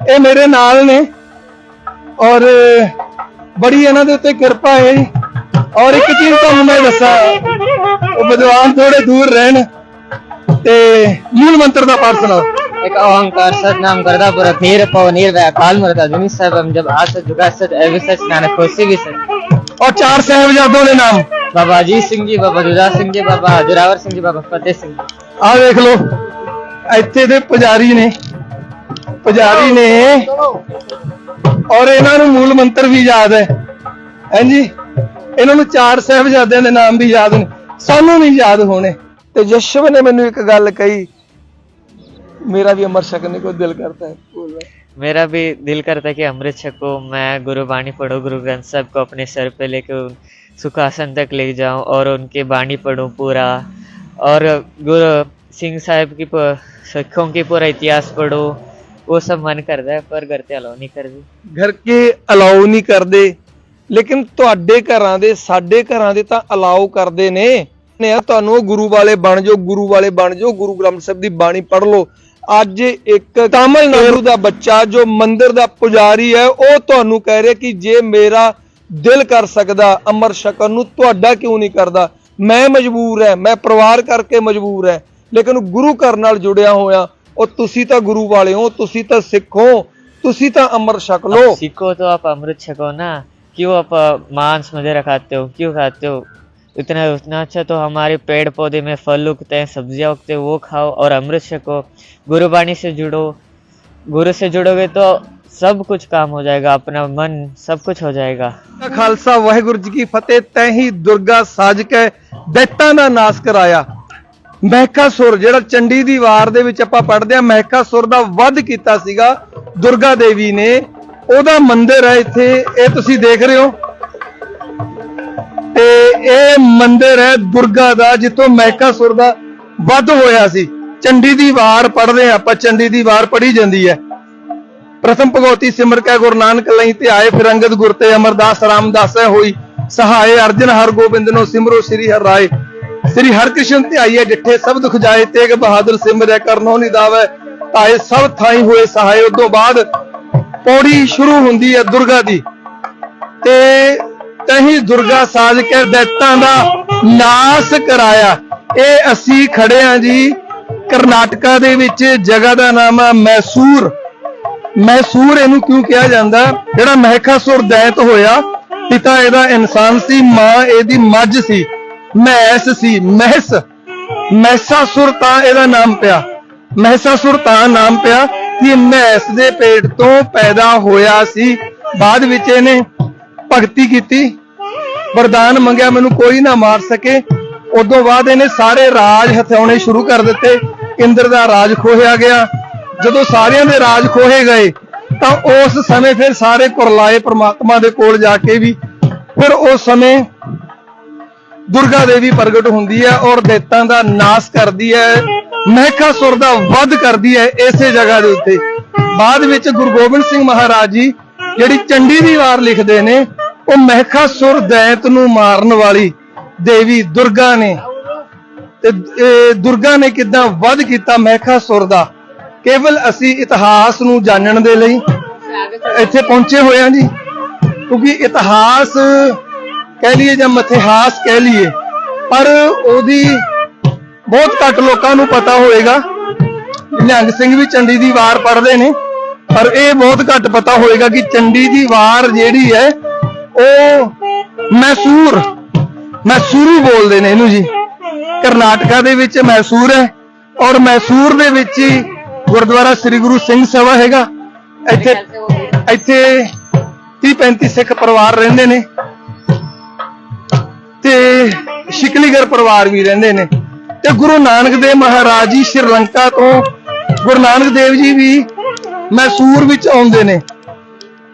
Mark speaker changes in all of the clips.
Speaker 1: ਇਹ ਮੇਰੇ ਨਾਲ ਨੇ ਔਰ ਬੜੀ ਇਹਨਾਂ ਦੇ ਉੱਤੇ ਕਿਰਪਾ ਹੈ ਜੀ ਔਰ ਇੱਕ ਚੀਜ਼ ਤੁਹਾਨੂੰ ਮੈਂ ਦੱਸਾਂ ਉਹ ਵਿਦਵਾਨ ਥੋੜੇ ਦੂਰ ਰਹਿਣ ਤੇ ਮੂਲ ਮੰਤਰ ਦਾ ਪਾਠ ਸੁਣਾਓ
Speaker 2: एक अहंकार सतनाम करदा पुर धीर पव निर्भय काल मरता जुनी सब जब आस जुगा सच एवं सच नानक होसी भी सच
Speaker 1: ਔਰ ਚਾਰ ਸਾਹਿਬਜ਼ਾਦों ਦੇ ਨਾਮ
Speaker 2: बाबा अजीत सिंह जी बाबा जुदा सिंह जी बाबा जोरावर सिंह जी बाबा फतेह सिंह जी
Speaker 1: ਆਹ ਦੇਖ ਲਓ ਇੱਥੇ ਦੇ ਪੁਜਾਰੀ ਨੇ ਪੁਜਾਰੀ ਨੇ ਔਰ ਇਹਨਾਂ ਨੂੰ ਮੂਲ ਮੰਤਰ ਵੀ ਯਾਦ ਹੈ ਹਾਂਜੀ ਇਹਨਾਂ ਨੂੰ ਚਾਰ ਸਾਹਿਬਜ਼ਾਦਿਆਂ ਦੇ ਨਾਮ ਵੀ ਯਾਦ ਨੇ ਸਾਨੂੰ ਨਹੀਂ ਯਾਦ ਹੋਣੇ ਤੇ ਯਸ਼ਵ ਨੇ ਮੈਨੂੰ ਇੱਕ ਗੱਲ ਕਹੀ ਮੇਰਾ ਵੀ ਅਮਰ ਛਕਣੇ ਕੋ ਦਿਲ ਕਰਤਾ ਹੈ ਬੋਲ ਰਿਹਾ।
Speaker 2: मेरा भी दिल करता है कि अमृत छको मैं गुरु बाणी पढ़ूं गुरु ग्रंथ साहब को अपने सर पे लेके उन सुखासन तक ले जाऊं और उनकी बाणी पढ़ूं पूरा और गुरु सिंह साहब की प- सिखों की पूरा इतिहास पढ़ूं वो सब मन करता है पर घर ते अलाउ नहीं कर दी
Speaker 1: ਘਰ ਕੇ ਅਲਾਉ ਨਹੀਂ ਕਰਦੇ ਲੇਕਿਨ ਤੁਹਾਡੇ ਘਰਾਂ ਦੇ ਸਾਡੇ ਘਰਾਂ ਦੇ ਤਾਂ ਅਲਾਉ ਕਰਦੇ ਨੇ ਨੇ ਆ ਤੁਹਾਨੂੰ ਉਹ ਗੁਰੂ ਵਾਲੇ ਬਣ ਜਾਓ ਗੁਰੂ ਵਾਲੇ ਬਣ ਜਾਓ ਗੁਰੂ ਗ੍ਰੰਥ ਸਾਹਿਬ ਦੀ ਬਾਣੀ ਪੜ੍ਹ ਲਓ ਅੱਜ ਇੱਕ ਤਾਮਿਲਨਾਡੂ ਦਾ ਬੱਚਾ ਜੋ ਮੰਦਿਰ ਦਾ ਪੁਜਾਰੀ ਹੈ ਉਹ ਤੁਹਾਨੂੰ ਕਹਿ ਰਿਹਾ ਕਿ ਜੇ ਮੇਰਾ ਦਿਲ ਕਰ ਸਕਦਾ ਅਮਰ ਸ਼ਕਨ ਨੂੰ ਤੁਹਾਡਾ ਕਿਉਂ ਨਹੀਂ ਕਰਦਾ ਮੈਂ ਮਜਬੂਰ ਹੈ ਮੈਂ ਪਰਿਵਾਰ ਕਰਕੇ ਮਜਬੂਰ ਹੈ ਲੇਕਿਨ ਗੁਰੂ ਘਰ ਨਾਲ ਜੁੜਿਆ ਹੋਇਆ ਉਹ ਤੁਸੀਂ ਤਾਂ ਗੁਰੂ ਵਾਲੇ ਹੋ ਤੁਸੀਂ ਤਾਂ ਸਿੱਖ ਹੋ ਤੁਸੀਂ ਤਾਂ ਅਮਰ ਛਕ ਲਓ
Speaker 2: आप सीखो तो आप अमृत छको ना क्यों आप अ, मांस वगैरह खाते हो क्यों खाते हो इतना उतना अच्छा तो हमारे पेड़ पौधे में फल उगते हैं सब्जियां उगते हैं वो खाओ और अमृत छको गुरुबाणी से जुड़ो गुरु से जुड़ोगे तो सब कुछ काम हो जाएगा अपना मन सब कुछ हो जाएगा
Speaker 1: ਦਾ ਖਾਲਸਾ ਵਾਹਿਗੁਰੂ ਜੀ ਕੀ ਫਤਿਹ ਤੈਹੀ ਦੁਰਗਾ ਸਾਜ ਕੇ ਦੈਤਾਂ ਦਾ ਨਾਸ ਕਰਾਇਆ ਮਹਿਕਾ ਸੁਰ, ਜਿਹੜਾ ਚੰਡੀ ਦੀ ਵਾਰ ਦੇ ਵਿੱਚ ਆਪਾਂ ਪੜ੍ਹਦੇ ਆ ਮਹਿਕਾਸੁਰ ਦਾ ਵੱਧ ਕੀਤਾ ਸੀਗਾ, ਦੁਰਗਾ ਦੇਵੀ ਨੇ। ਉਹਦਾ ਮੰਦਿਰ ਹੈ ਇੱਥੇ, ਇਹ ਤੁਸੀਂ ਦੇਖ ਰਹੇ ਹੋ। ਤੇ ਇਹ ਮੰਦਿਰ ਹੈ ਦੁਰਗਾ ਦਾ, ਜਿੱਥੋਂ ਮਹਿਕਾ ਸੁਰ ਦਾ ਵੱਧ ਹੋਇਆ ਸੀ। ਚੰਡੀ ਦੀ ਵਾਰ ਪੜ੍ਹਦੇ ਆ ਆਪਾਂ, ਚੰਡੀ ਦੀ ਵਾਰ ਪੜ੍ਹੀ ਜਾਂਦੀ ਹੈ। ਪ੍ਰਥਮ ਭਗਵਤੀ ਸਿਮਰ ਕੈ ਗੁਰੂ ਨਾਨਕ ਲਈ ਤੇ ਆਏ ਫਿਰੰਗਤ ਅੰਗਦ ਗੁਰ ਤੇ ਅਮਰਦਾਸ ਰਾਮਦਾਸੈ ਹੋਈ। ਸਹਾਏ ਅਰਜਨ ਹਰ ਗੋਬਿੰਦ ਨੂੰ ਸਿਮਰੋ ਸ੍ਰੀ ਹਰ ਰਾਏ। ਸ੍ਰੀ ਹਰਕ੍ਰਿਸ਼ਨ ਤੇ ਆਈਏ ਡਿੱਠੇ ਸਭ ਦੁਖ ਜਾਏ, ਤੇਗ ਬਹਾਦਰ ਸਿਮਰੈ ਕਰਨੋ ਨਿਦਾਵੈ ਤਾਏ ਸਭ ਥਾਈ ਹੋਏ ਸਹਾਏ, ਉਦੋਂ ਬਾਅਦ ਪੌੜੀ ਸ਼ੁਰੂ ਹੁੰਦੀ ਹੈ ਦੁਰਗਾ ਦੀ। ਤੇ ਤਹੀਂ ਦੁਰਗਾ ਸਾਜ ਕੇ ਦੈਤਾਂ ਦਾ ਨਾਸ ਕਰਾਇਆ। ਇਹ ਅਸੀਂ ਖੜੇ ਆ ਜੀ ਕਰਨਾਟਕਾ ਦੇ ਵਿੱਚ, ਜਗ੍ਹਾ ਦਾ ਨਾਮ ਆ ਮੈਸੂਰ। ਮੈਸੂਰ ਇਹਨੂੰ ਕਿਉਂ ਕਿਹਾ ਜਾਂਦਾ? ਜਿਹੜਾ ਮਹਿਕਾਸੁਰ ਦੈਤ ਹੋਇਆ, ਪਿਤਾ ਇਹਦਾ ਇਨਸਾਨ ਸੀ, ਮਾਂ ਇਹਦੀ ਮੱਝ ਸੀ। ਮਹਿਸ ਸੀ, ਮਹਿਸ। ਮਹਿਸਾਸੁਰ ਤਾਂ ਇਹਦਾ ਨਾਮ ਪਿਆ। ਮਹਿਸਾਸੁਰ ਤਾਂ ਨਾਮ ਪਿਆ ਕਿ ਮਹਿਸ ਦੇ ਪੇਟ ਤੋਂ ਪੈਦਾ ਹੋਇਆ ਸੀ। ਬਾਅਦ ਵਿੱਚ ਇਹਨੇ ਭਗਤੀ ਕੀਤੀ। ਵਰਦਾਨ ਮੰਗਿਆ, ਮੈਨੂੰ ਕੋਈ ਨਾ ਮਾਰ ਸਕੇ। ਉਦੋਂ ਬਾਅਦ ਇਹਨੇ ਸਾਰੇ ਰਾਜ ਹਥਿਆਉਣੇ ਸ਼ੁਰੂ ਕਰ ਦਿੱਤੇ। ਇੰਦਰ ਦਾ ਰਾਜ ਖੋਹਿਆ ਗਿਆ। ਜਦੋਂ ਸਾਰਿਆਂ ਦੇ ਰਾਜ ਖੋਹੇ ਗਏ, ਤਾਂ ਉਸ ਸਮੇਂ ਫਿਰ ਸਾਰੇ ਕੁਰਲਾਏ ਪ੍ਰਮਾਤਮਾ ਦੇ ਕੋਲ ਜਾ ਕੇ ਵੀ। ਫਿਰ ਉਸ ਸਮੇਂ ਦੁਰਗਾ ਦੇਵੀ ਪ੍ਰਗਟ ਹੁੰਦੀ ਹੈ ਔਰ ਦੈਤਾਂ ਦਾ ਨਾਸ ਕਰਦੀ ਹੈ, ਮਹਿਕਾ ਸੁਰ ਦਾ ਵੱਧ ਕਰਦੀ ਹੈ ਇਸੇ ਜਗ੍ਹਾ ਦੇ ਉੱਤੇ। ਬਾਅਦ ਵਿੱਚ ਗੁਰੂ ਗੋਬਿੰਦ ਸਿੰਘ ਮਹਾਰਾਜ ਜੀ ਜਿਹੜੀ ਚੰਡੀ ਦੀ ਵਾਰ ਲਿਖਦੇ ਨੇ, ਉਹ ਮਹਿਕਾਸੁਰ ਦੈਤ ਨੂੰ ਮਾਰਨ ਵਾਲੀ ਦੇਵੀ ਦੁਰਗਾ ਨੇ। ਤੇ ਦੁਰਗਾ ਨੇ ਕਿਦਾਂ ਵੱਧ ਕੀਤਾ ਮਹਿਕਾਸੁਰ ਦਾ? ਕੇਵਲ ਅਸੀਂ ਇਤਿਹਾਸ ਨੂੰ ਜਾਣਨ ਦੇ ਲਈ ਇੱਥੇ ਪਹੁੰਚੇ ਹੋਏ ਹਾਂ ਜੀ। ਕਿਉਂਕਿ ਇਤਿਹਾਸ ਕਹਿ ਲਈਏ ਜਾਂ ਮਥਿਹਾਸ ਕਹਿ ਲਈਏ, ਪਰ ਉਹਦੀ ਬਹੁਤ ਘੱਟ ਲੋਕਾਂ ਨੂੰ ਪਤਾ ਹੋਏਗਾ। ਨਿਹੰਗ ਸਿੰਘ ਵੀ ਚੰਡੀ ਦੀ ਵਾਰ ਪੜ੍ਹਦੇ ਨੇ, ਪਰ ਇਹ ਬਹੁਤ ਘੱਟ ਪਤਾ ਹੋਏਗਾ ਕਿ ਚੰਡੀ ਦੀ ਵਾਰ ਜਿਹੜੀ ਹੈ, ਉਹ ਮੈਸੂਰ, ਮੈਸੂਰੂ ਬੋਲਦੇ ਨੇ ਇਹਨੂੰ ਜੀ। ਕਰਨਾਟਕਾ ਦੇ ਵਿੱਚ ਮੈਸੂਰ ਹੈ ਔਰ ਮੈਸੂਰ ਦੇ ਵਿੱਚ ਹੀ ਗੁਰਦੁਆਰਾ ਸ੍ਰੀ ਗੁਰੂ ਸਿੰਘ ਸਭਾ ਹੈਗਾ। ਇੱਥੇ ਇੱਥੇ 30 35 ਸਿੱਖ ਪਰਿਵਾਰ ਰਹਿੰਦੇ ਨੇ। ਸ਼ਿਕਲੀਗਰ ਪਰਿਵਾਰ ਵੀ ਰਹਿੰਦੇ ਨੇ। ਤੇ ਗੁਰੂ ਨਾਨਕ ਦੇਵ ਮਹਾਰਾਜ ਜੀ ਸ਼੍ਰੀਲੰਕਾ ਤੋਂ ਗੁਰੂ ਨਾਨਕ ਦੇਵ ਜੀ ਵੀ ਮੈਸੂਰ ਵਿੱਚ ਆਉਂਦੇ ਨੇ।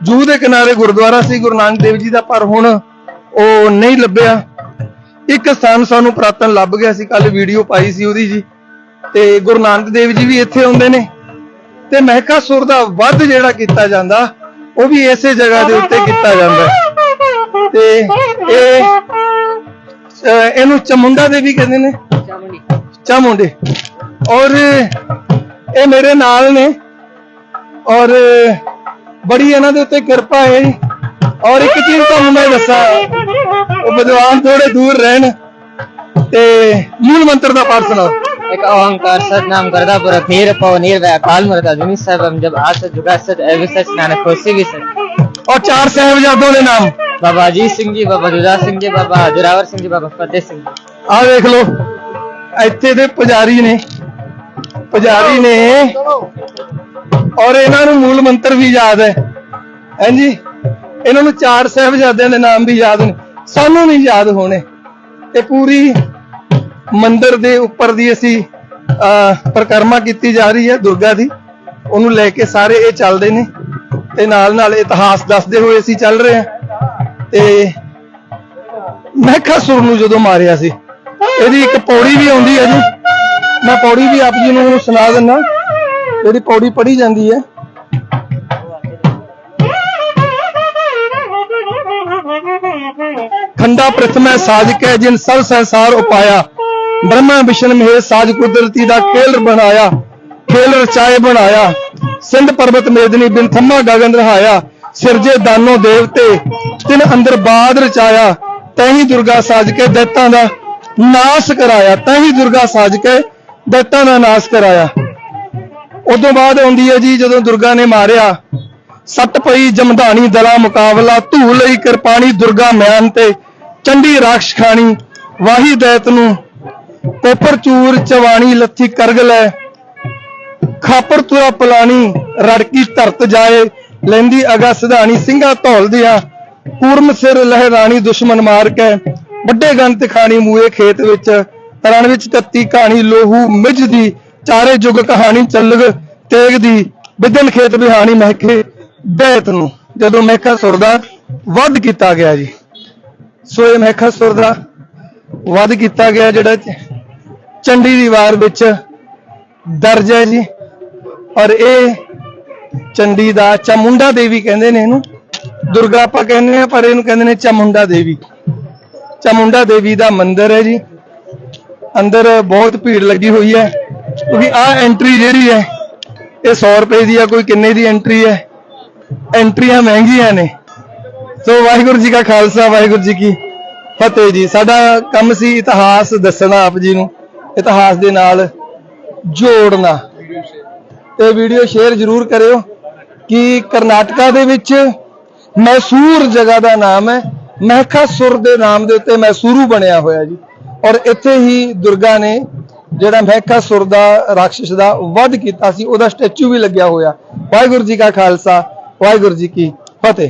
Speaker 1: ਜੂਹ ਦੇ ਕਿਨਾਰੇ ਗੁਰਦੁਆਰਾ ਸੀ, ਗੁਰੂ ਨਾਨਕ ਦੇਵ ਜੀ ਦਾ, ਪਰ ਹੁਣ ਉਹ ਨਹੀਂ ਲੱਭਿਆ। ਇੱਕ ਸਥਾਨ ਸਾਨੂੰ ਪ੍ਰਾਤਨ ਲੱਭ ਗਿਆ ਸੀ ਕੱਲ ਵੀਡੀਓ ਪਾਈ ਸੀ ਉਹਦੀ ਜੀ। ਤੇ ਗੁਰੂ ਨਾਨਕ ਦੇਵ ਜੀ ਵੀ ਇੱਥੇ ਆਉਂਦੇ ਨੇ। ਤੇ ਮਹਿਕਾਸੁਰ ਦਾ ਵੱਧ ਜਿਹੜਾ ਕੀਤਾ ਜਾਂਦਾ, ਉਹ ਵੀ ਇਸੇ ਜਗ੍ਹਾ ਦੇ ਉੱਤੇ ਕੀਤਾ ਜਾਂਦਾ। ਤੇ ਇਹ ਇਹਨੂੰ ਚਮੁੰਡਾ ਦੇਵੀ ਕਹਿੰਦੇ ਨੇ ਚਾਮੁੰਡੇ ਔਰ ਇਹ ਮੇਰੇ ਨਾਲ ਨੇ ਔਰ ਬੜੀ ਇਹਨਾਂ ਦੇ ਉੱਤੇ ਕਿਰਪਾ ਹੈ ਜੀ ਔਰ ਇੱਕ ਚੀਜ਼ ਤੁਹਾਨੂੰ ਮੈਂ ਦੱਸਾਂ ਉਹ ਵਿਦਵਾਨ ਥੋੜੇ ਦੂਰ ਰਹਿਣ ਤੇ ਮੂਲ ਮੰਤਰ ਦਾ ਪਾਠ ਸੁਣਾਓ
Speaker 2: एक ओंकार सत नाम करदा पुर खीर पव नीर व काल मरदा जुनी सब जब आस जुगा सत एवि सच नानक होसी भी सच
Speaker 1: ਔਰ ਚਾਰ ਸਹਿਬਜ਼ਾਦਿਆਂ ਦੇ ਨਾਮ
Speaker 2: ਬਾਬਾ ਅਜੀਤ ਸਿੰਘ ਜੀ ਬਾਬਾ ਗੁਰਦਾਸ ਸਿੰਘ ਜੀ ਬਾਬਾ ਹਜਰਾਵਰ ਸਿੰਘ ਜੀ ਬਾਬਾ ਫਤਿਹ ਸਿੰਘ
Speaker 1: ਆਹ ਵੇਖ ਲਓ ਇੱਥੇ ਦੇ ਪੁਜਾਰੀ ਨੇ ਪੁਜਾਰੀ ਨੇ ਔਰ ਇਹਨਾਂ ਨੂੰ ਮੂਲ ਮੰਤਰ ਵੀ ਯਾਦ ਹੈ ਹਾਂਜੀ ਇਹਨਾਂ ਨੂੰ ਚਾਰ ਸਹਿਬਜ਼ਾਦਿਆਂ ਦੇ ਨਾਮ ਵੀ ਯਾਦ ਨੇ ਸਾਨੂੰ ਵੀ ਯਾਦ ਹੋਣੇ ਤੇ ਪੂਰੀ ਮੰਦਿਰ ਦੇ ਉੱਪਰ ਦੀ ਅਸੀਂ ਪਰਕਰਮਾ ਕੀਤੀ ਜਾ ਰਹੀ ਹੈ ਦੁਰਗਾ ਦੀ ਉਹਨੂੰ ਲੈ ਕੇ ਸਾਰੇ ਇਹ ਚੱਲਦੇ ਨੇ ਤੇ ਨਾਲ ਨਾਲ ਇਤਿਹਾਸ ਦੱਸਦੇ ਹੋਏ ਅਸੀਂ ਚੱਲ ਰਹੇ ਹਾਂ। ਤੇ ਮੈਂ ਮਹਿਖਾਸੁਰ ਨੂੰ ਜਦੋਂ ਮਾਰਿਆ ਸੀ। ਇਹਦੀ ਇੱਕ ਪੌੜੀ ਵੀ ਆਉਂਦੀ ਹੈ ਜੀ। ਮੈਂ ਪੌੜੀ ਵੀ ਆਪ ਜੀ ਨੂੰ ਸੁਣਾ ਦਿੰਦਾ। ਜਿਹੜੀ ਪੌੜੀ ਪੜ੍ਹੀ ਜਾਂਦੀ ਹੈ। ਖੰਡਾ ਪ੍ਰਥਮੈ ਸਾਜਕੈ ਜਿਨ ਸਭ ਸੰਸਾਰ ਉਪਾਇਆ। ਬ੍ਰਹਮਾ ਵਿਸ਼ਨ ਮਹੇ ਸਾਜ ਕੁਦਰਤੀ ਦਾ ਖੇਲ ਬਣਾਇਆ। ਖੇਲ ਰਚਾਏ ਬਣਾਇਆ। ਸਿੰਧ ਪਰਬਤ ਮੇਦਨੀ ਬਿਨ ਥੰਮਾ ਗਗਨ ਰਹਾਇਆ, ਸਿਰਜੇ ਦਾਨੋ ਦੇਵਤੇ, ਤਿਨ ਅੰਦਰ ਬਾਦ ਰਚਾਇਆ, ਤੈਹੀ ਦੁਰਗਾ ਸਾਜ ਕੇ ਦੈਤਾਂ ਦਾ ਨਾਸ਼ ਕਰਾਇਆ, ਤੈਹੀ ਦੁਰਗਾ ਸਾਜ ਕੇ ਦੈਤਾਂ ਦਾ ਨਾਸ਼ ਕਰਾਇਆ। ਉਦੋਂ ਬਾਅਦ ਆਉਂਦੀ ਹੈ ਜੀ, ਜਦੋਂ ਦੁਰਗਾ ਨੇ ਮਾਰਿਆ, ਸੱਟ ਪਈ ਜਮਧਾਣੀ ਦਲਾ ਮੁਕਾਬਲਾ ਧੂ ਲਈ ਕਿਰਪਾਣੀ ਦੁਰਗਾ ਮਿਆਨ ਤੇ, ਚੰਡੀ ਰਾਖਸ਼ ਖਾਣੀ, ਵਾਹੀ ਦੈਤ ਨੂੰ, ਕੋਪਰ ਚੂਰ ਚਵਾਣੀ ਲੱਥੀ ਕਰਗ ਲੈ ਖਾਪੜ ਤੁਰਾ ਪਲਾਣੀ ਰੜਕੀ ਧਰਤ ਜਾਏ, ਲੈਂਦੀ ਅਗਾ ਸਿਧਾਣੀ ਸਿੰਘਾ ਧੌਲਦਿਆਂ ਕੂਰਮ ਸਿਰ ਲਹਿਰਾਣੀ ਦੁਸ਼ਮਨ ਮਾਰ ਕੇ, ਵੱਡੇ ਗੰਤ ਖਾਣੀ ਮੂਏ ਖੇਤ ਵਿੱਚ ਰਣ ਵਿੱਚ ਕੱਤੀ ਕਹਾਣੀ ਲੋਹੂ ਮਿਜ ਦੀ, ਚਾਰੇ ਜੁਗ ਕਹਾਣੀ ਚੱਲਗ ਤੇਗ ਦੀ ਬਿਦਨ ਖੇਤ ਬਿਹਾਣੀ ਮਹਿਕੇ, ਬੈਤ ਨੂੰ, ਜਦੋਂ ਮਹਿਕਾ ਸੁਰ ਦਾ ਵੱਧ ਕੀਤਾ ਗਿਆ ਜੀ। ਸੋ ਇਹ ਮਹਿਕਾ ਸੁਰ ਦਾ ਵੱਧ ਕੀਤਾ ਗਿਆ ਜਿਹੜਾ ਚੰਡੀ ਦੀ ਵਾਰ ਵਿੱਚ ਦਰਜ ਹੈ ਜੀ। ਔਰ ਇਹ ਚੰਡੀ ਦਾ ਚਾਮੁੰਡਾ ਦੇਵੀ ਕਹਿੰਦੇ ਨੇ ਇਹਨੂੰ। ਦੁਰਗਾ ਆਪਾਂ ਕਹਿੰਦੇ ਆ ਪਰ ਇਹਨੂੰ ਕਹਿੰਦੇ ਨੇ ਚਮੁੰਡਾ ਦੇਵੀ। ਚਾਮੁੰਡਾ ਦੇਵੀ ਦਾ ਮੰਦਿਰ ਹੈ ਜੀ। ਅੰਦਰ ਬਹੁਤ ਭੀੜ ਲੱਗੀ ਹੋਈ ਹੈ। ਕਿਉਂਕਿ ਆਹ ਐਂਟਰੀ ਜਿਹੜੀ ਹੈ, ਇਹ 100 ਰੁਪਏ ਦੀ ਆ, ਕੋਈ ਕਿੰਨੇ ਦੀ ਐਂਟਰੀ ਹੈ? ਐਂਟਰੀਆਂ ਮਹਿੰਗੀਆਂ ਨੇ। ਸੋ ਵਾਹਿਗੁਰੂ ਜੀ ਕਾ ਖਾਲਸਾ, ਵਾਹਿਗੁਰੂ ਜੀ ਕੀ ਫਤਿਹ ਜੀ। ਸਾਡਾ ਕੰਮ ਸੀ ਇਤਿਹਾਸ ਦੱਸਣਾ ਆਪ ਜੀ ਨੂੰ। ਇਤਿਹਾਸ ਦੇ ਨਾਲ ਜੋੜਨਾ। ਤੇ ਵੀਡੀਓ ਸ਼ੇਅਰ ਜ਼ਰੂਰ ਕਰਿਓ ਕਿ ਕਰਨਾਟਕਾ ਦੇ ਵਿੱਚ ਮੈਸੂਰ ਜਗ੍ਹਾ ਦਾ ਨਾਮ ਹੈ। ਮਹਿਕਾਸੁਰ ਦੇ ਨਾਮ ਦੇ ਉੱਤੇ ਮੈਸੂਰੂ ਬਣਿਆ ਹੋਇਆ ਜੀ। ਔਰ ਇੱਥੇ ਹੀ ਦੁਰਗਾ ਨੇ ਜਿਹੜਾ ਮਹਿਕਾਸੁਰ ਦਾ ਰਾਖਸ਼ ਦਾ ਵੱਧ ਕੀਤਾ ਸੀ, ਉਹਦਾ ਸਟੈਚੂ ਵੀ ਲੱਗਿਆ ਹੋਇਆ। ਵਾਹਿਗੁਰੂ ਜੀ ਕਾ ਖਾਲਸਾ, ਵਾਹਿਗੁਰੂ ਜੀ ਕੀ ਫਤਿਹ।